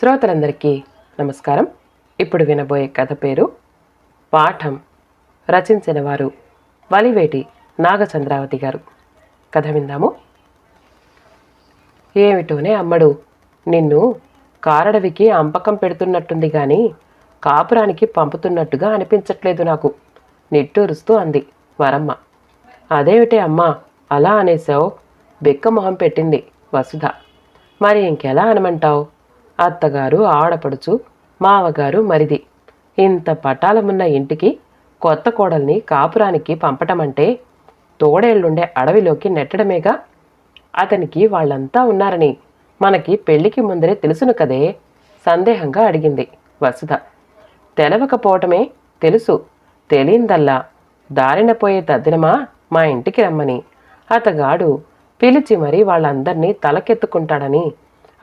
శ్రోతలందరికీ నమస్కారం. ఇప్పుడు వినబోయే కథ పేరు పాఠం. రచించిన వారు వలివేటి నాగచంద్రావతి గారు. కథ విందాము. ఏమిటోనే అమ్మడు నిన్ను కారడవికి అంపకం పెడుతున్నట్టుంది కానీ కాపురానికి పంపుతున్నట్టుగా అనిపించట్లేదు నాకు. నిట్టూరుస్తూ అంది వరమ్మ. అదేమిటే అమ్మా అలా అనేసావు బెక్క మొహం పెట్టింది వసుధ. మరి ఇంకెలా అనమంటావు? అత్తగారు ఆడపడుచు మావగారు మరిది. ఇంత పటాలమున్న ఇంటికి కొత్త కోడల్ని కాపురానికి పంపటమంటే తోడేళ్ళుండే అడవిలోకి నెట్టడమేగా? అతనికి వాళ్ళంతా ఉన్నారని మనకి పెళ్ళికి ముందరే తెలుసును కదే? సందేహంగా అడిగింది వసుధ. తెలవకపోవటమే తెలుసు. తెలియందల్లా దారిన పోయే తద్దినమా మా ఇంటికి రమ్మని. అతగాడు పిలిచి మరీ వాళ్ళందర్నీ తలకెత్తుకుంటాడని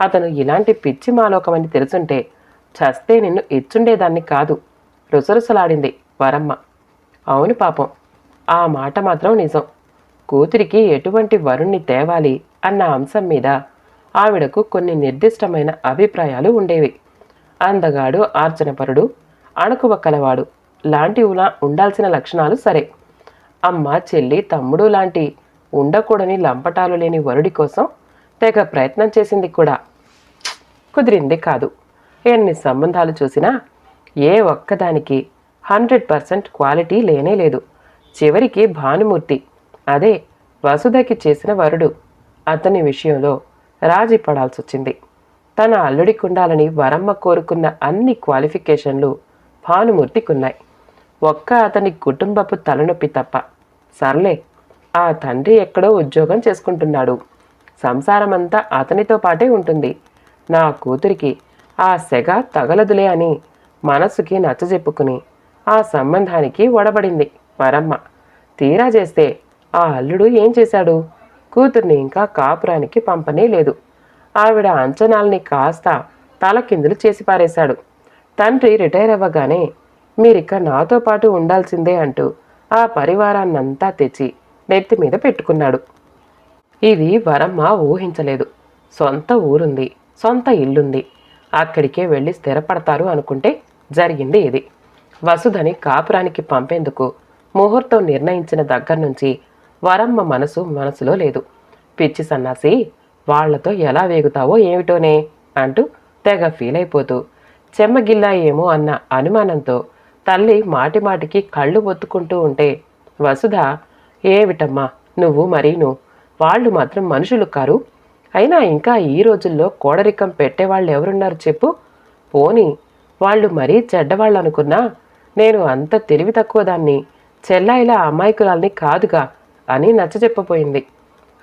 అతను ఇలాంటి పిచ్చి మాలోకమని తెలుసుంటే చస్తే నిన్ను ఇచ్చుండేదాన్ని కాదు. రుసరుసలాడింది వరమ్మ. అవును పాపం ఆ మాట మాత్రం నిజం. కూతురికి ఎటువంటి వరుణ్ణి తేవాలి అన్న అంశం మీద ఆవిడకు కొన్ని నిర్దిష్టమైన అభిప్రాయాలు ఉండేవి. అందగాడు ఆర్చనపరుడు అణకువ కలవాడు లాంటి ఉలా ఉండాల్సిన లక్షణాలు సరే. అమ్మ చెల్లి తమ్ముడు లాంటి ఉండకూడని లంపటాలు లేని వరుడి కోసం తెగ ప్రయత్నం చేసింది కూడా. కుదిరింది కాదు. ఎన్ని సంబంధాలు చూసినా ఏ ఒక్కదానికి హండ్రెడ్ పర్సెంట్ క్వాలిటీ లేనే లేదు. చివరికి భానుమూర్తి అదే వసుధకి చేసిన వరుడు అతని విషయంలో రాజీ పడాల్సి వచ్చింది. తన అల్లుడికుండాలని వరమ్మ కోరుకున్న అన్ని క్వాలిఫికేషన్లు భానుమూర్తికున్నాయి. ఒక్క అతని కుటుంబపు తలనొప్పి తప్ప. సర్లే ఆ తండ్రి ఎక్కడో ఉద్యోగం చేసుకుంటున్నాడు. సంసారమంతా అతనితో పాటే ఉంటుంది. నా కూతురికి ఆ సెగ తగలదులే అని మనసుకి నచ్చజెప్పుకుని ఆ సంబంధానికి ఒడబడింది వరమ్మ తీరా చేస్తే ఆ అల్లుడు ఏం చేశాడు? కూతుర్ని ఇంకా కాపురానికి పంపనే లేదు. ఆవిడ అంచనాల్ని కాస్త తలకిందులు చేసి పారేశాడు. తండ్రి రిటైర్ అవ్వగానే మీరిక నాతో పాటు ఉండాల్సిందే అంటూ ఆ పరివారాన్నంతా తెచ్చి నెత్తి మీద పెట్టుకున్నాడు. ఇది వరమ్మ ఊహించలేదు. సొంత ఊరుంది సొంత ఇల్లుంది. అక్కడికే వెళ్ళి స్థిరపడతారు అనుకుంటే జరిగింది ఇది. వసుధని కాపురానికి పంపేందుకు ముహూర్తం నిర్ణయించిన దగ్గర నుంచి వరమ్మ మనసు మనసులో లేదు. పిచ్చి సన్నాసి వాళ్ళతో ఎలా వేగుతావో ఏమిటోనే అంటూ తెగ ఫీల్ అయిపోతూ చెమ్మగిల్లా ఏమో అన్న అనుమానంతో తల్లి మాటిమాటికి కళ్ళు ఒత్తుకుంటూ ఉంటే వసుధ ఏమిటమ్మా నువ్వు మరీను? వాళ్ళు మాత్రం మనుషులు కారు. అయినా ఇంకా ఈ రోజుల్లో కోడరికం పెట్టేవాళ్ళు ఎవరున్నారు చెప్పు? పోని వాళ్ళు మరీ చెడ్డవాళ్ళు అనుకున్నా నేను అంత తెలివి తక్కువ దాన్ని చెల్లాయిలా అమాయకురాల్ని కాదుగా అని నచ్చజెప్పపోయింది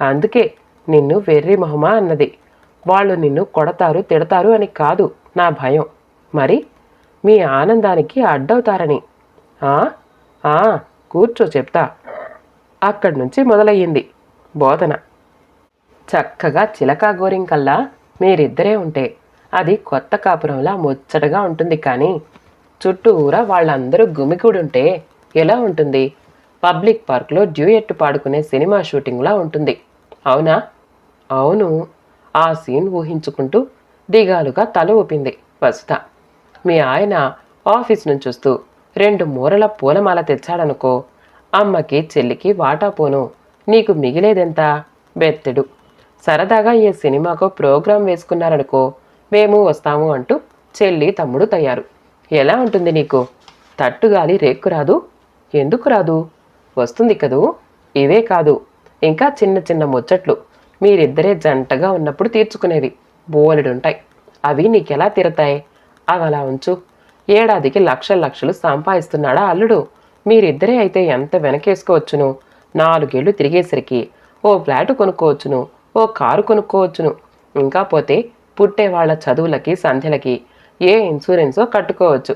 అందుకే నిన్ను వెర్రి మొహమా అన్నది. వాళ్ళు నిన్ను కొడతారు తిడతారు అని కాదు నా భయం. మరి? మీ ఆనందానికి అడ్డవుతారని. ఆ? ఆ కూర్చో చెప్తా. అక్కడి నుంచి మొదలయ్యింది. బోధన. చక్కగా చిలకా గోరింకల్లా మీరిద్దరే ఉంటే అది కొత్త కాపురంలా ముచ్చటగా ఉంటుంది కానీ చుట్టూరా వాళ్ళందరూ గుమికూడుంటే ఎలా ఉంటుంది? పబ్లిక్ పార్క్లో డ్యూయెట్ పాడుకునే సినిమా షూటింగ్లా ఉంటుంది. అవునా? అవును. ఆ సీన్ ఊహించుకుంటూ దిగాలుగా తల ఊపింది వసుత మీ ఆయన ఆఫీస్ నుంచి వస్తూ రెండు మూరల పూలమాల తెచ్చాడనుకో అమ్మకి చెల్లికి వాటా పోను. నీకు మిగిలేదెంత? బెత్తెడు. సరదాగా ఈ సినిమాకు ప్రోగ్రాం వేసుకున్నారనుకో మేము వస్తాము అంటూ చెల్లి తమ్ముడు తయారు. ఎలా ఉంటుంది నీకు? తట్టుగాలి రేక్కు రాదు? ఎందుకు రాదు? వస్తుంది కదూ? ఇవే కాదు. ఇంకా చిన్న చిన్న ముచ్చట్లు మీరిద్దరే జంటగా ఉన్నప్పుడు తీర్చుకునేవి బోలెడుంటాయి. అవి నీకెలా తీరతాయి? అవి అలా ఉంచు. ఏడాదికి లక్షల లక్షలు సంపాదిస్తున్నాడా అల్లుడు? మీరిద్దరే అయితే ఎంత వెనకేసుకోవచ్చును? నాలుగేళ్ళు తిరిగేసరికి ఓ ఫ్లాట్ కొనుక్కోవచ్చును ఓ కారు కొనుక్కోవచ్చును. ఇంకా పోతే పుట్టే వాళ్ళ చదువులకి సంధ్యలకి ఏ ఇన్సూరెన్సో కట్టుకోవచ్చు.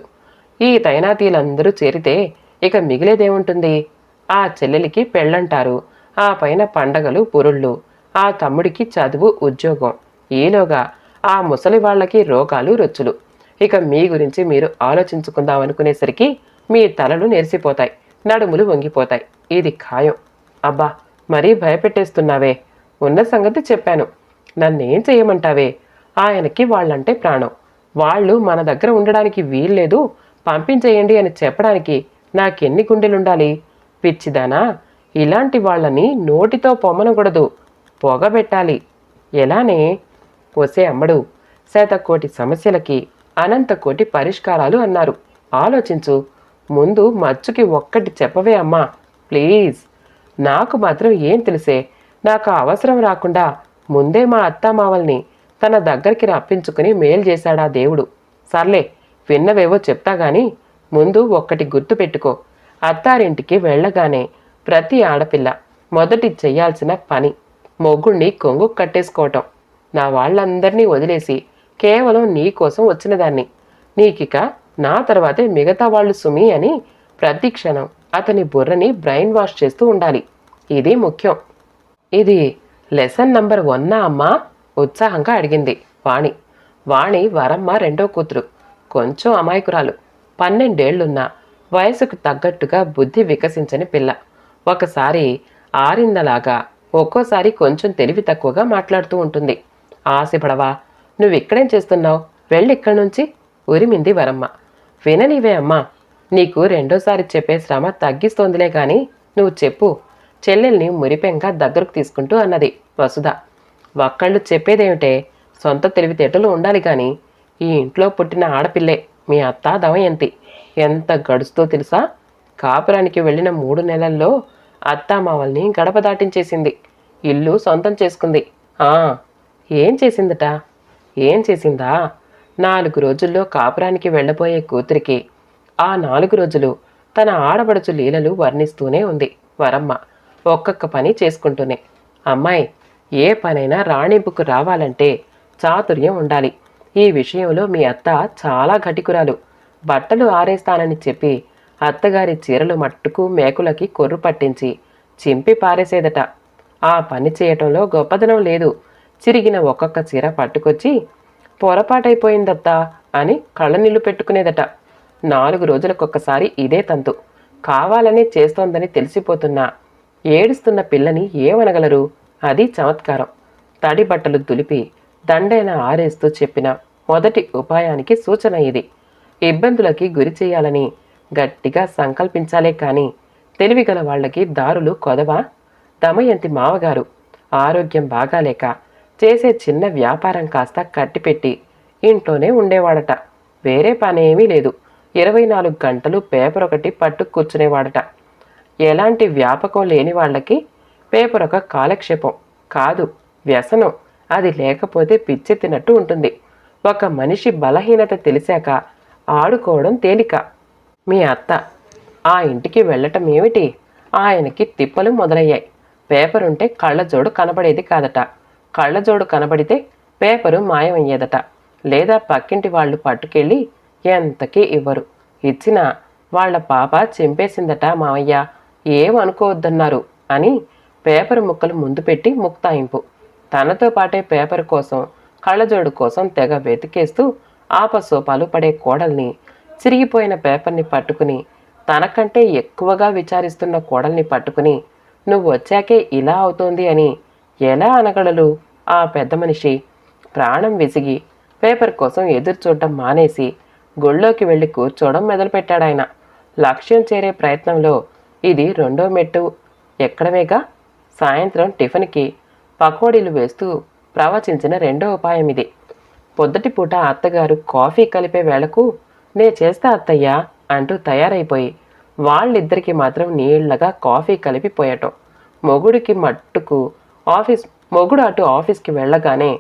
ఈ తైనాతీలందరూ చేరితే ఇక మిగిలేదేముంటుంది? ఆ చెల్లెలికి పెళ్ళంటారు ఆ పైన పండగలు పురుళ్ళు ఆ తమ్ముడికి చదువు ఉద్యోగం. ఈలోగా ఆ ముసలి వాళ్ళకి రోగాలు రొచ్చులు. ఇక మీ గురించి మీరు ఆలోచించుకుందాం అనుకునేసరికి మీ తలలు నెరిసిపోతాయి నడుములు వంగిపోతాయి. ఇది ఖాయం. అబ్బా మరీ భయపెట్టేస్తున్నావే. ఉన్న సంగతి చెప్పాను. నన్నేం చేయమంటావే ఆయనకి వాళ్ళంటే ప్రాణం. వాళ్ళు మన దగ్గర ఉండడానికి వీల్లేదు. పంపించేయండి అని చెప్పడానికి నాకెన్ని గుండెలుండాలి? పిచ్చిదానా ఇలాంటి వాళ్ళని నోటితో పొమ్మనకూడదు. పొగబెట్టాలి. ఎలానే? ఒసే అమ్మడు శతకోటి సమస్యలకి అనంత కోటి పరిష్కారాలు అన్నారు. ఆలోచించు. ముందు మచ్చుకి ఒక్కటి చెప్పవే అమ్మా. ప్లీజ్. నాకు మాత్రం ఏం తెలిసే? నాకు ఆ అవసరం రాకుండా ముందే మా అత్తామావల్ని తన దగ్గరికి రప్పించుకుని మేలు చేశాడా దేవుడు? సర్లే విన్నవేవో చెప్తా గాని ముందు ఒక్కటి గుర్తు పెట్టుకో. అత్తారింటికి వెళ్ళగానే ప్రతి ఆడపిల్ల మొదటి చెయ్యాల్సిన పని మొగ్గుణ్ణి కొంగు కట్టేసుకోవటం. నా వాళ్ళందరినీ వదిలేసి కేవలం నీ కోసం వచ్చినదాన్ని నీకిక నా తర్వాతే మిగతా వాళ్ళు సుమి అని ప్రతి క్షణం అతని బుర్రని బ్రెయిన్ వాష్ చేస్తూ ఉండాలి. ఇది ముఖ్యం. ఇది లెసన్ నంబర్ వన్నా అమ్మా ఉత్సాహంగా అడిగింది వాణి. వాణి వరమ్మ రెండో కూతురు. కొంచెం అమాయకురాలు. పన్నెండేళ్ళున్న వయసుకు తగ్గట్టుగా బుద్ధి వికసించని పిల్ల. ఒకసారి ఆరిందలాగా ఒక్కోసారి కొంచెం తెలివి తక్కువగా మాట్లాడుతూ ఉంటుంది. ఆశపడవా? నువ్వు ఇక్కడేం చేస్తున్నావు? వెళ్ళి ఇక్కడి నుంచి? ఉరిమింది వరమ్మ. విననివే అమ్మా నీకు రెండోసారి చెప్పే శ్రమ తగ్గిస్తోందిలే కానీ నువ్వు చెప్పు. చెల్లెల్ని మురిపెంక దగ్గరకు తీసుకుంటూ అన్నది వసుధ. ఒక్కళ్ళు చెప్పేదేమిటే సొంత తెలివితేటలు ఉండాలి కానీ ఈ ఇంట్లో పుట్టిన ఆడపిల్లే మీ అత్త దమయంతి. ఎంత గడుస్తూ తెలుసా? కాపురానికి వెళ్ళిన మూడు నెలల్లో అత్తామావల్ని గడప దాటించేసింది. ఇల్లు సొంతం చేసుకుంది. ఆ ఏం చేసిందట? ఏం చేసిందా? నాలుగు రోజుల్లో కాపురానికి వెళ్ళబోయే కూతురికి ఆ నాలుగు రోజులు తన ఆడబడుచు లీలలు వర్ణిస్తూనే ఉంది వరమ్మ. ఒక్కొక్క పని చేసుకుంటూనే. అమ్మాయి ఏ పనైనా రాణింపుకు రావాలంటే చాతుర్యం ఉండాలి. ఈ విషయంలో మీ అత్త చాలా ఘటికురాలు. బట్టలు ఆరేస్తానని చెప్పి అత్తగారి చీరలు మట్టుకు మేకులకి కొర్రు పట్టించి చింపి పారేసేదట. ఆ పని చేయటంలో గొప్పదనం లేదు. చిరిగిన ఒక్కొక్క చీర పట్టుకొచ్చి పొరపాటైపోయిందత్తా అని కళ్ళనీళ్ళు పెట్టుకునేదట. నాలుగు రోజులకొక్కసారి ఇదే తంతు. కావాలనే చేస్తోందని తెలిసిపోతున్నా. ఏడుస్తున్న పిల్లని ఏమనగలరు? అది చమత్కారం. తడి బట్టలు దులిపి దండైన ఆరేస్తూ చెప్పిన మొదటి ఉపాయానికి సూచన ఇది. ఇబ్బందులకి గురి చేయాలని గట్టిగా సంకల్పించాలే కాని తెలివిగల వాళ్ళకి దారులు కొదవా? దమయంతి మావగారు ఆరోగ్యం బాగాలేక చేసే చిన్న వ్యాపారం కాస్త కట్టిపెట్టి ఇంట్లోనే ఉండేవాడట. వేరే పనేమీ లేదు. ఇరవై నాలుగు గంటలు పేపర్ ఒకటి పట్టు కూర్చునేవాడట. ఎలాంటి వ్యాపకం లేని వాళ్ళకి పేపర్ ఒక కాలక్షేపం. కాదు వ్యసనం. అది లేకపోతే పిచ్చెత్తినట్టు ఉంటుంది. ఒక మనిషి బలహీనత తెలిసాక ఆడుకోవడం తేలిక. మీ అత్త ఆ ఇంటికి వెళ్ళటం ఏమిటి? ఆయనకి తిప్పలు మొదలయ్యాయి. పేపర్ ఉంటే కళ్ళజోడు కనబడేది కాదట. కళ్ళజోడు కనబడితే పేపరు మాయమయ్యేదట. లేదా పక్కింటి వాళ్ళు పట్టుకెళ్ళి ఎంతకీ ఇవ్వరు. ఇచ్చినా వాళ్ళ పాప చింపేసిందట మావయ్య. ఏమనుకోవద్దన్నారు అని పేపర్ ముక్కలు ముందు పెట్టి ముక్తాయింపు. తనతో పాటే పేపర్ కోసం కళ్ళజోడు కోసం తెగ వెతికేస్తూ ఆపసోపాలు పడే కోడల్ని చిరిగిపోయిన పేపర్ని పట్టుకుని తనకంటే ఎక్కువగా విచారిస్తున్న కోడల్ని పట్టుకుని నువ్వు వచ్చాకే ఇలా అవుతోంది అని ఎలా అనగలరు ఆ పెద్ద మనిషి ప్రాణం విసిగి పేపర్ కోసం ఎదురు చూడడం మానేసి గుళ్ళోకి వెళ్ళి కూర్చోవడం మొదలుపెట్టాడాయన. లక్ష్యం చేరే ప్రయత్నంలో ఇది రెండో మెట్టు. ఎక్కడమేగా? సాయంత్రం టిఫిన్కి పకోడీలు వేస్తూ ప్రవచించిన రెండో ఉపాయం ఇది. పొద్దుటి పూట అత్తగారు కాఫీ కలిపే వేళకు నే చేస్తా అత్తయ్యా అంటూ తయారైపోయి వాళ్ళిద్దరికి మాత్రం నీళ్ళగా కాఫీ కలిపి పోయటం. మొగుడికి మట్టుకు ఆఫీస్ మొగుడు అటు ఆఫీస్కి వెళ్ళగానే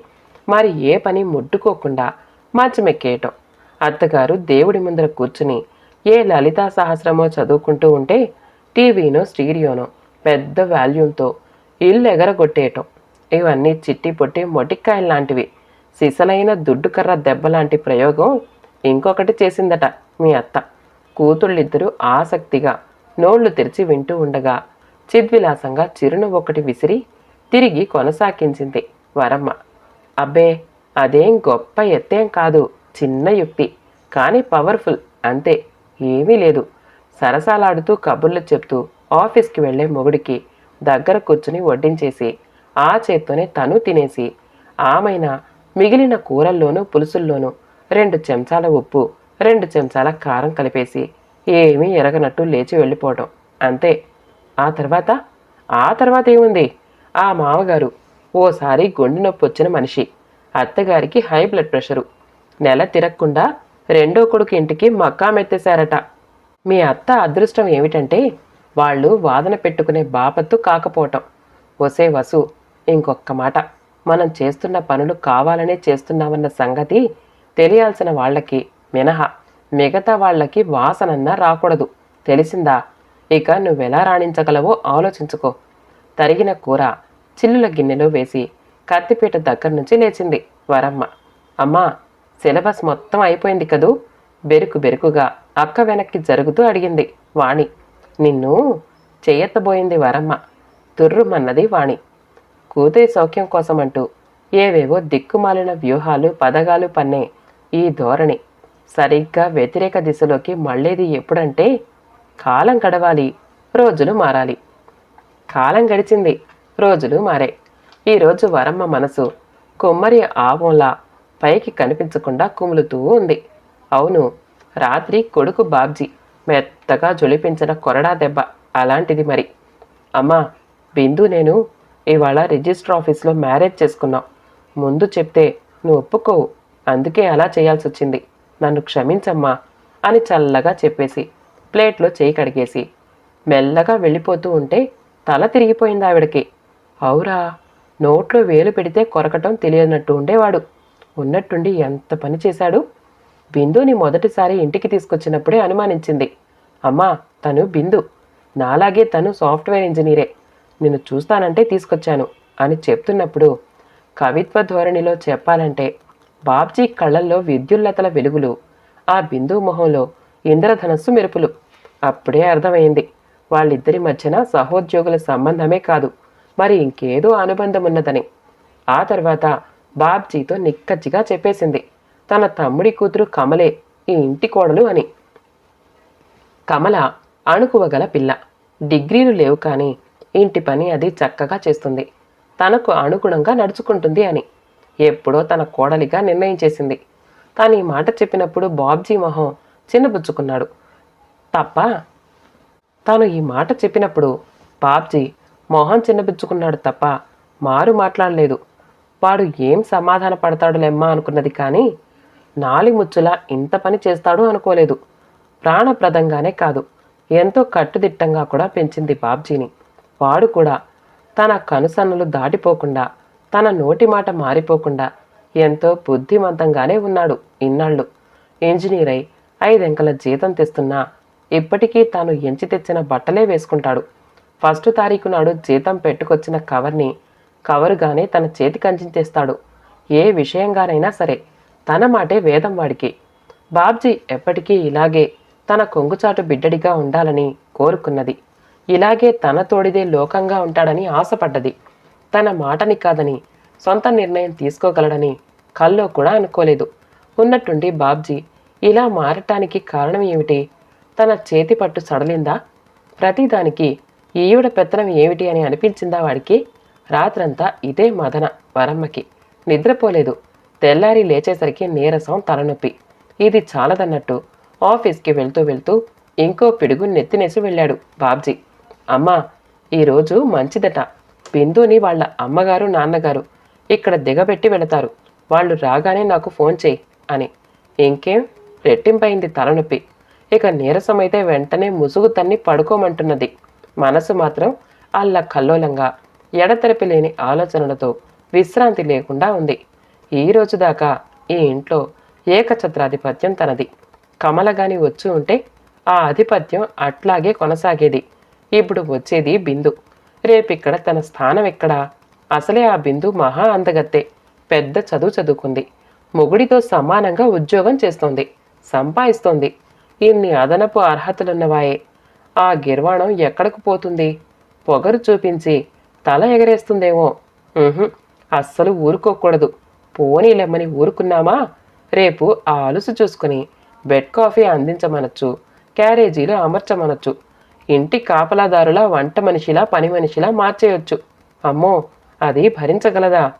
మరి ఏ పని ముట్టుకోకుండా మంచమెక్కేయటం. అత్తగారు దేవుడి ముందర కూర్చుని ఏ లలితా సహస్రమో చదువుకుంటూ ఉంటే టీవీనో స్టీరియోనో పెద్ద వాల్యూమ్తో ఇల్లు ఎగరగొట్టేయటం ఇవన్నీ చిట్టి పొట్టి మొటిక్కాయలు లాంటివి సిసలైన దుడ్డు కర్ర దెబ్బ లాంటి ప్రయోగం ఇంకొకటి చేసిందట మీ అత్త. కూతుళ్ళిద్దరూ ఆసక్తిగా నోళ్ళు తెరిచి వింటూ ఉండగా చిద్విలాసంగా చిరును ఒకటి విసిరి తిరిగి కొనసాగించింది వరమ్మ. అబ్బే అదేం గొప్ప ఎత్తేం కాదు. చిన్న యుక్తి. కానీ పవర్ఫుల్. అంతే. ఏమీ లేదు. సరసాలాడుతూ కబుర్లు చెప్తూ ఆఫీస్కి వెళ్ళే మొగుడికి దగ్గర కూర్చుని వడ్డించేసి ఆ చేత్తోనే తను తినేసి ఆమెన మిగిలిన కూరల్లోనూ పులుసుల్లోనూ రెండు చెంచాల ఉప్పు రెండు చెంచాల కారం కలిపేసి ఏమీ ఎరగనట్టు లేచి వెళ్ళిపోవడం అంతే. ఆ తర్వాత? ఆ తర్వాత ఏముంది? ఆ మామగారు ఓసారి గుండె నొప్పి వచ్చిన మనిషి. అత్తగారికి హై బ్లడ్ ప్రెషరు. నెల తిరగకుండా రెండో కొడుకు ఇంటికి మక్కా మెత్తేశారట. మీ అత్త అదృష్టం ఏమిటంటే వాళ్ళు వాదన పెట్టుకునే బాపత్తు కాకపోవటం. ఒసే వసు ఇంకొక్క మాట. మనం చేస్తున్న పనులు కావాలనే చేస్తున్నామన్న సంగతి తెలియాల్సిన వాళ్ళకి మినహా. మిగతా వాళ్ళకి వాసనన్నా రాకూడదు. తెలిసిందా? ఇక నువ్వెలా రాణించగలవో ఆలోచించుకో. తరిగిన కూర చిల్లుల గిన్నెలో వేసి కత్తిపీట దగ్గర నుంచి లేచింది వరమ్మ. అమ్మా సిలబస్ మొత్తం అయిపోయింది కదూ? బెరుకు బెరుకుగా అక్క వెనక్కి జరుగుతూ అడిగింది వాణి. నిన్ను చేయెత్తబోయింది వరమ్మ. తుర్రుమన్నది వాణి. కూతురి సౌఖ్యం కోసమంటూ ఏవేవో దిక్కుమాలిన వ్యూహాలు పదగాలు పన్నే ఈ ధోరణి. సరిగ్గా వ్యతిరేక దిశలోకి మళ్ళేది ఎప్పుడంటే కాలం గడవాలి రోజులు మారాలి. కాలం గడిచింది రోజులు మారే. ఈరోజు వరమ్మ మనసు కొమ్మరి ఆవంలా పైకి కనిపించకుండా కుములుతూ ఉంది. అవును రాత్రి కొడుకు బాబ్జీ మెత్తగా జొలిపించిన కొరడా దెబ్బ అలాంటిది మరి. అమ్మా బిందు నేను ఇవాళ రిజిస్టర్ ఆఫీస్లో మ్యారేజ్ చేసుకున్నాం. ముందు చెప్తే నువ్వు ఒప్పుకోవు. అందుకే అలా చేయాల్సి వచ్చింది నన్ను క్షమించమ్మా అని చల్లగా చెప్పేసి ప్లేట్లో చేయి కడిగేసి మెల్లగా వెళ్ళిపోతూ ఉంటే తల తిరిగిపోయింది ఆవిడకి అవురా నోట్లో వేలు పెడితే కొరకటం తెలియనట్టు ఉండేవాడు. ఉన్నట్టుండి ఎంత పని చేశాడు? బిందుని మొదటిసారి ఇంటికి తీసుకొచ్చినప్పుడే అనుమానించింది. అమ్మా తను బిందు. నాలాగే తను సాఫ్ట్వేర్ ఇంజనీరే. నిన్ను చూస్తానంటే తీసుకొచ్చాను అని చెప్తున్నప్పుడు కవిత్వ ధోరణిలో చెప్పాలంటే బాబ్జీ కళ్ళల్లో విద్యుల్లతల వెలుగులు ఆ బిందు మొహంలో ఇంద్రధనస్సు మెరుపులు. అప్పుడే అర్థమైంది. వాళ్ళిద్దరి మధ్యన సహోద్యోగుల సంబంధమే కాదు మరి ఇంకేదో అనుబంధం ఉన్నదని ఆ తర్వాత బాబ్జీతో నిక్కచ్చిగా చెప్పేసింది. తన తమ్ముడి కూతురు కమలే ఈ ఇంటి కోడలు అని. కమల అణుకువగల పిల్ల. డిగ్రీలు లేవు కానీ ఇంటి పని అది చక్కగా చేస్తుంది. తనకు అనుగుణంగా నడుచుకుంటుంది అని. ఎప్పుడో తన కోడలిగా నిర్ణయించేసింది. తాను ఈ మాట చెప్పినప్పుడు బాబ్జీ మొహం చిన్నబుచ్చుకున్నాడు. తప్ప? తాను ఈ మాట చెప్పినప్పుడు బాబ్జీ మొహం చిన్నబుచ్చుకున్నాడు తప్ప మారు మాట్లాడలేదు. వాడు ఏం సమాధాన పడతాడులేమ్మా అనుకున్నది కానీ నాలిముచ్చులా ఇంత పని చేస్తాడు అనుకోలేదు. ప్రాణప్రదంగానే కాదు. ఎంతో కట్టుదిట్టంగా కూడా పెంచింది బాబ్జీని. వాడు కూడా తన కనుసన్నలు దాటిపోకుండా తన నోటి మాట మారిపోకుండా ఎంతో బుద్ధిమంతంగానే ఉన్నాడు ఇన్నాళ్ళు. ఇంజనీర్ అయి ఐదెంకల జీతం తెస్తున్నా ఇప్పటికీ తాను ఎంచి తెచ్చిన బట్టలే వేసుకుంటాడు. ఫస్ట్ తారీఖు నాడు జీతం పెట్టుకొచ్చిన కవర్ని కవరుగానే తన చేతికి కంచించేస్తాడు ఏ విషయంగానైనా సరే తన మాటే వేదం వాడికి. బాబ్జీ ఎప్పటికీ ఇలాగే తన కొంగుచాటు బిడ్డడిగా ఉండాలని కోరుకున్నది. ఇలాగే తన తోడిదే లోకంగా ఉంటాడని ఆశపడ్డది. తన మాటని కాదని సొంత నిర్ణయం తీసుకోగలడని కల్లో కూడా అనుకోలేదు. ఉన్నట్టుండి బాబ్జీ ఇలా మారటానికి కారణం ఏమిటి? తన చేతి పట్టు సడలిందా? ప్రతిదానికి ఈయుడ పెత్తనం ఏమిటి అని అనిపించిందా వాడికి? రాత్రంతా ఇదే మదన వరమ్మకి. నిద్రపోలేదు. తెల్లారి లేచేసరికి నీరసం తలనొప్పి. ఇది చాలదన్నట్టు ఆఫీస్కి వెళ్తూ వెళ్తూ ఇంకో పిడుగు నెత్తినేసి వెళ్ళాడు బాబ్జీ. అమ్మా ఈరోజు మంచిదట. బిందుని వాళ్ళ అమ్మగారు నాన్నగారు ఇక్కడ దిగబెట్టి వెళతారు. వాళ్ళు రాగానే నాకు ఫోన్ చేయి అని. ఇంకేం? రెట్టింపైంది తలనొప్పి. ఇక నీరసమైతే వెంటనే ముసుగు తన్ని పడుకోమంటున్నది. మనసు మాత్రం అల్ల కల్లోలంగా ఎడతెరపి లేని ఆలోచనలతో విశ్రాంతి లేకుండా ఉంది. ఈ రోజు దాకా ఈ ఇంట్లో ఏకఛత్రాధిపత్యం తనది. కమలగాని వచ్చి ఉంటే ఆ ఆధిపత్యం అట్లాగే కొనసాగేది. ఇప్పుడు వచ్చేది బిందు. రేపిక్కడ తన స్థానం ఎక్కడా? అసలే ఆ బిందు మహా అందగత్తే. పెద్ద చదువు చదువుకుంది. మొగుడితో సమానంగా ఉద్యోగం చేస్తోంది. సంపాదిస్తోంది. ఇన్ని అదనపు అర్హతలున్నవాయే. ఆ గిర్వాణం ఎక్కడకు పోతుంది? పొగరు చూపించి తల ఎగరేస్తుందేమో. అస్సలు ఊరుకోకూడదు. పోనీలెమ్మని ఊరుకున్నామా? రేపు ఆ అలుసు చూసుకుని బెడ్ కాఫీ అందించమనొచ్చు క్యారేజీలు అమర్చమనొచ్చు ఇంటి కాపలాదారులా వంట మనిషిలా పని మనిషిలా మార్చేయొచ్చు. అమ్మో అది భరించగలదా?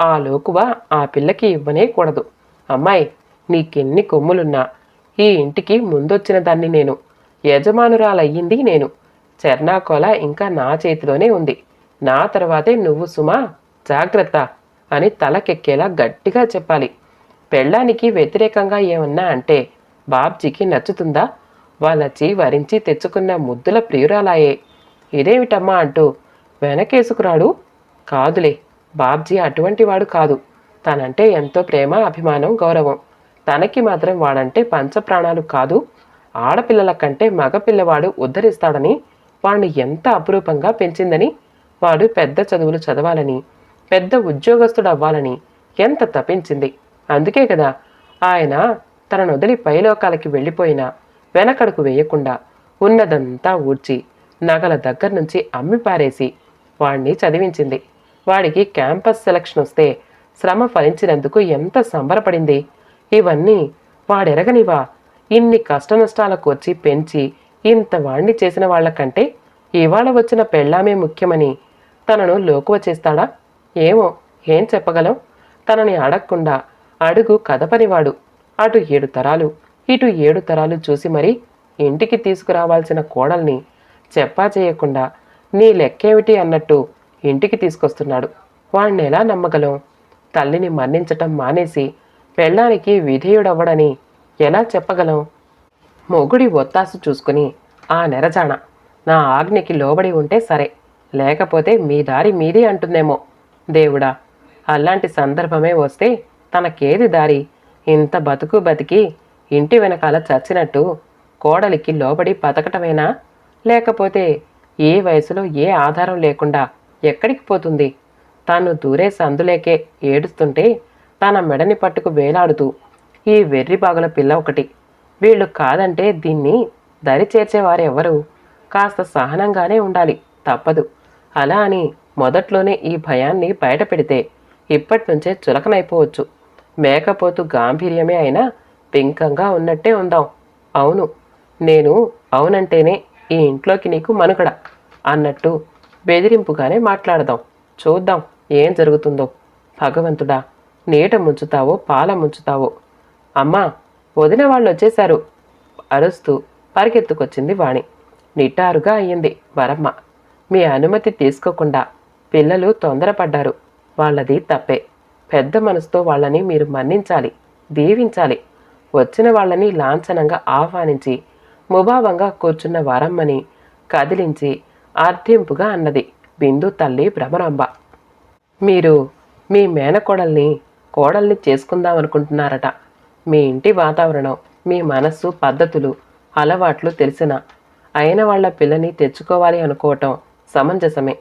ఆ లోకువ ఆ పిల్లకి ఇవ్వనే కూడదు. అమ్మాయి నీకెన్ని కొమ్ములున్నా ఈ ఇంటికి ముందొచ్చిన దాన్ని నేను యజమానురాలయ్యింది నేను. చెర్నాకోల ఇంకా నా చేతిలోనే ఉంది. నా తర్వాతే నువ్వు సుమా జాగ్రత్త అని తలకెక్కేలా గట్టిగా చెప్పాలి. పెళ్ళానికి వ్యతిరేకంగా ఏమన్నా అంటే బాబ్జీకి నచ్చుతుందా? వాళ్ళచ్చి వరించి తెచ్చుకున్న ముద్దుల ప్రియురాలాయే. ఇదేమిటమ్మా అంటూ వెనకేసుకురాడు. కాదులే బాబ్జీ అటువంటి వాడు కాదు. తనంటే ఎంతో ప్రేమ అభిమానం గౌరవం. తనకి మాత్రం వాడంటే పంచప్రాణాలు కాదు. ఆడపిల్లల కంటే మగపిల్లవాడు ఉద్ధరిస్తాడని వాడిని ఎంత అపురూపంగా పెంచిందని వాడు పెద్ద చదువులు చదవాలని పెద్ద ఉద్యోగస్తుడు అవ్వాలని ఎంత తపించింది. అందుకే కదా ఆయన తనను వదిలి పైలోకాలకి వెళ్ళిపోయినా వెనకడుకు వేయకుండా ఉన్నదంతా ఊడ్చి నగల దగ్గర నుంచి అమ్మి పారేసి వాణ్ణి చదివించింది. వాడికి క్యాంపస్ సెలక్షన్ వస్తే శ్రమ ఫలించినందుకు ఎంత సంబరపడింది. ఇవన్నీ వాడెరగనివా ఇన్ని కష్టనష్టాలకు వచ్చి పెంచి ఇంత వాణ్ణి చేసిన వాళ్ళకంటే ఇవాళ వచ్చిన పెళ్ళామే ముఖ్యమని తనను లోకువ చేస్తాడా? ఏమో ఏం చెప్పగలం? తనని అడగకుండా అడుగు కదపనివాడు. అటు ఏడు తరాలు ఇటు ఏడు తరాలు చూసి మరి ఇంటికి తీసుకురావాల్సిన కోడల్ని చెప్పా చేయకుండా నీ లెక్కేమిటి అన్నట్టు ఇంటికి తీసుకొస్తున్నాడు. వాణ్ణి ఎలా నమ్మగలం? తల్లిని మన్నించటం మానేసి పెళ్ళానికి విధేయుడవ్వడని ఎలా చెప్పగలం? మొగుడి ఒత్తాసు చూసుకుని ఆ నెరజాణ నా ఆజ్ఞకి లోబడి ఉంటే సరే లేకపోతే మీ దారి మీదే అంటుందేమో దేవుడా. అలాంటి సందర్భమే వస్తే తనకేది దారి? ఇంత బతుకు బతికి ఇంటి వెనకాల చచ్చినట్టు కోడలికి లోబడి బతకటమేనా? లేకపోతే ఏ వయసులో ఏ ఆధారం లేకుండా ఎక్కడికి పోతుంది? తాను దూరే సందులేకే ఏడుస్తుంటే తన మెడని పట్టుకు వేలాడుతూ ఈ వెర్రి బాగుల పిల్ల ఒకటి వీళ్ళు కాదంటే దీన్ని దరి చేర్చేవారెవ్వరు. కాస్త సహనంగానే ఉండాలి. తప్పదు. అలా అని మొదట్లోనే ఈ భయాన్ని బయట పెడితే ఇప్పటి నుంచే చులకనైపోవచ్చు. మేకపోతు గాంభీర్యమే అయినా పింకంగా ఉన్నట్టే ఉందాం. అవును నేను అవునంటేనే ఈ ఇంట్లోకి నీకు మనుగడ అన్నట్టు బెదిరింపుగానే మాట్లాడదాం. చూద్దాం ఏం జరుగుతుందో. భగవంతుడా నీట ముంచుతావో పాల ముంచుతావో. అమ్మా వదిన వాళ్ళు వచ్చేశారు అరుస్తూ పరిగెత్తుకొచ్చింది వాణి. నిట్టారుగా అయ్యింది వరమ్మ. మీ అనుమతి తీసుకోకుండా పిల్లలు తొందరపడ్డారు. వాళ్ళది తప్పే. పెద్ద మనసుతో వాళ్ళని మీరు మన్నించాలి దీవించాలి. వచ్చిన వాళ్ళని లాంఛనంగా ఆహ్వానించి ముభావంగా కూర్చున్న వరమ్మని కదిలించి ఆర్ధింపుగా అన్నది బిందు తల్లి భ్రమరాంబ. మీరు మీ మేనకోడల్ని కోడల్ని చేసుకుందామనుకుంటున్నారట. మీ ఇంటి వాతావరణం మీ మనస్సు పద్ధతులు అలవాట్లు తెలిసిన అయిన వాళ్ళ పిల్లని తెచ్చుకోవాలి అనుకోవటం సమంజసమే.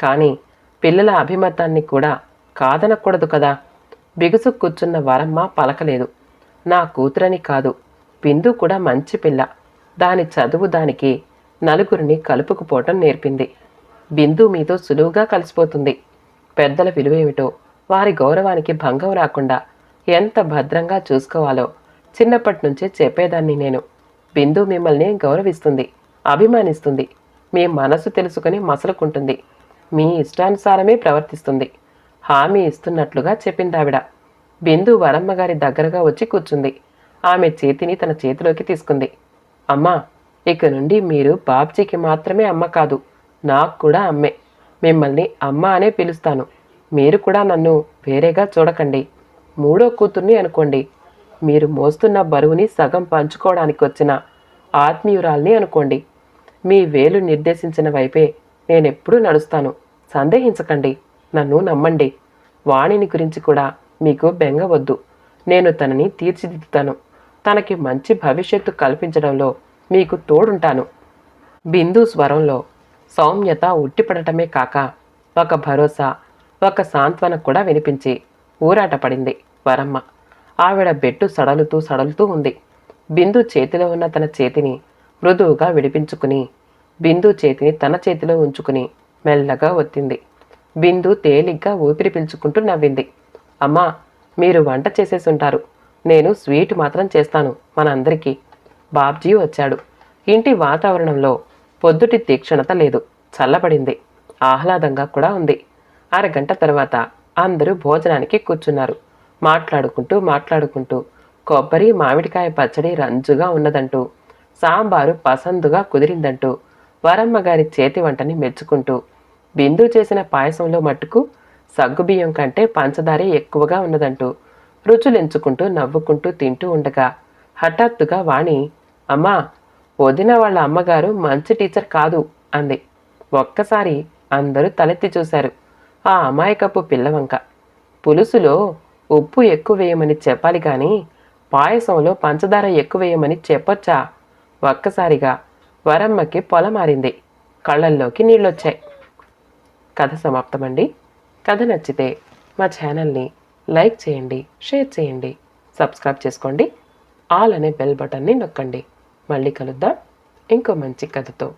కానీ పిల్లల అభిమతాన్ని కూడా కాదనకూడదు కదా. బిగుసు కూర్చున్న వరమ్మ పలకలేదు. నా కూతురని కాదు బిందు కూడా మంచి పిల్ల. దాని చదువు దానికి నలుగురిని కలుపుకుపోవటం నేర్పింది. బిందు మీతో సులువుగా కలిసిపోతుంది. పెద్దల విలువేమిటో వారి గౌరవానికి భంగం రాకుండా ఎంత భద్రంగా చూసుకోవాలో. చిన్నప్పటి నుంచే చెప్పేదాన్ని నేను. బిందు మిమ్మల్ని గౌరవిస్తుంది అభిమానిస్తుంది. మీ మనసు తెలుసుకుని మసలుకుంటుంది. మీ ఇష్టానుసారమే ప్రవర్తిస్తుంది. హామీ ఇస్తున్నట్లుగా చెప్పిందావిడ. బిందు వరమ్మగారి దగ్గరగా వచ్చి కూర్చుంది. ఆమె చేతిని తన చేతిలోకి తీసుకుంది. అమ్మా ఇక నుండి మీరు బాబ్జీకి మాత్రమే అమ్మ కాదు నాకు కూడా అమ్మే. మిమ్మల్ని అమ్మ అనే పిలుస్తాను. మీరు కూడా నన్ను వేరేగా చూడకండి. మూడో కూతుర్ని అనుకోండి. మీరు మోస్తున్న బరువుని సగం పంచుకోవడానికి వచ్చిన ఆత్మీయురాల్ని అనుకోండి. మీ వేలు నిర్దేశించిన వైపే నేనెప్పుడూ నడుస్తాను. సందేహించకండి. నన్ను నమ్మండి. వాణిని గురించి కూడా మీకు బెంగ వద్దు. నేను తనని తీర్చిదిద్దుతాను. తనకి మంచి భవిష్యత్తు కల్పించడంలో మీకు తోడుంటాను. బిందు స్వరంలో సౌమ్యత ఉట్టిపడటమే కాక ఒక భరోసా ఒక సాంత్వన కూడా వినిపించి ఊరాటపడింది వరమ్మ. ఆవిడ బెట్టు సడలుతూ సడలుతూ ఉంది. బిందు చేతిలో ఉన్న తన చేతిని మృదువుగా విడిపించుకుని బిందు చేతిని తన చేతిలో ఉంచుకుని మెల్లగా ఒత్తింది. బిందు తేలిగ్గా ఊపిరి పీల్చుకుంటూ నవ్వింది. అమ్మా మీరు వంట చేసేసి ఉంటారు నేను స్వీట్ మాత్రం చేస్తాను మనందరికీ. బాబ్జీ వచ్చాడు. ఇంటి వాతావరణంలో పొద్దుటి తీక్షణత లేదు. చల్లబడింది. ఆహ్లాదంగా కూడా ఉంది. అరగంట తర్వాత అందరూ భోజనానికి కూర్చున్నారు. మాట్లాడుకుంటూ మాట్లాడుకుంటూ. కొబ్బరి మామిడికాయ పచ్చడి రంజుగా ఉన్నదంటూ. సాంబారు పసందుగా కుదిరిందంటూ. వరమ్మ గారి చేతి వంటని మెచ్చుకుంటూ. బిందు చేసిన పాయసంలో మట్టుకు సగ్గుబియ్యం కంటే పంచదారే ఎక్కువగా ఉన్నదంటూ. రుచులెంచుకుంటూ నవ్వుకుంటూ తింటూ ఉండగా హఠాత్తుగా వాణి అమ్మా వదిన వాళ్ళ అమ్మగారు మంచి టీచర్ కాదు అంది. ఒక్కసారి అందరూ తలెత్తి చూశారు. ఆ అమాయకపు పిల్లవంక. పులుసులో ఉప్పు ఎక్కువ వేయమని చెప్పాలి కానీ పాయసంలో పంచదార ఎక్కువ వేయమని చెప్పొచ్చా? ఒక్కసారిగా వరమ్మకి పొల మారింది. కళ్ళల్లోకి నీళ్ళొచ్చాయి. కథ సమాప్తమండి. కథ నచ్చితే మా ఛానల్ని లైక్ చేయండి షేర్ చేయండి సబ్స్క్రైబ్ చేసుకోండి ఆల్ అనే బెల్ బటన్ని నొక్కండి. మళ్ళీ కలుద్దాం. ఇంకో మంచి కథతో.